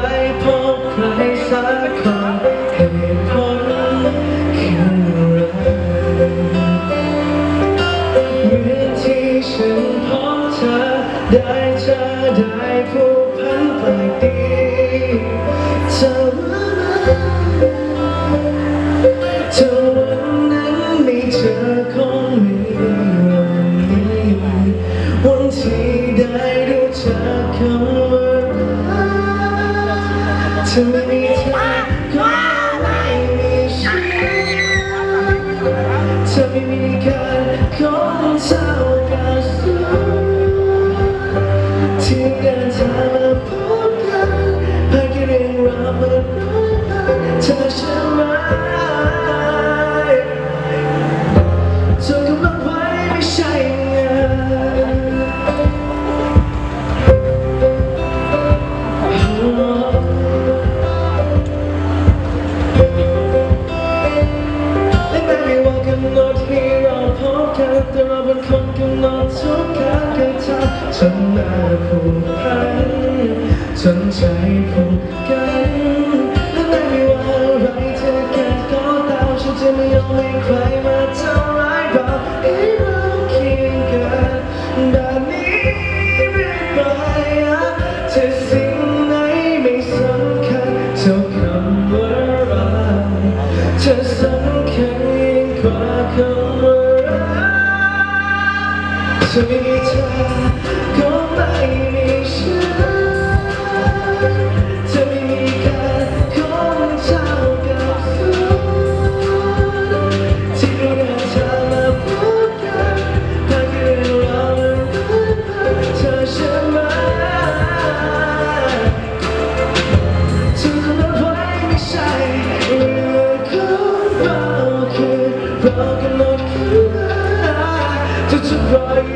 ไปพบใครสักคนเหตุผลคือเมื่อที่ฉันพบเธอได้เธอได้ผูกพันไปดีเธอว่าเธอวันนั้นไม่เจอคงไม่มีวัห้วันที่ได้รู้เธอ ก รักการกระทำฉันมาผูกพันฉันใจผูกกันและแม้ไม่ว่าอะไรจะเกิดก็ตามฉันจะไม่ยอมให้ใครมาทำร้ายเรา จะไม่มีเธอก็ไม่มีฉันจะไม่มีกันของเท่ากับฝันที่เราเดินทางมาพบกันทางที่เราเดินทางเธอใช่ไหมที่เราเดินไว้ไม่ใช่เรื่องของเราคือเรากำลังคืน to survive.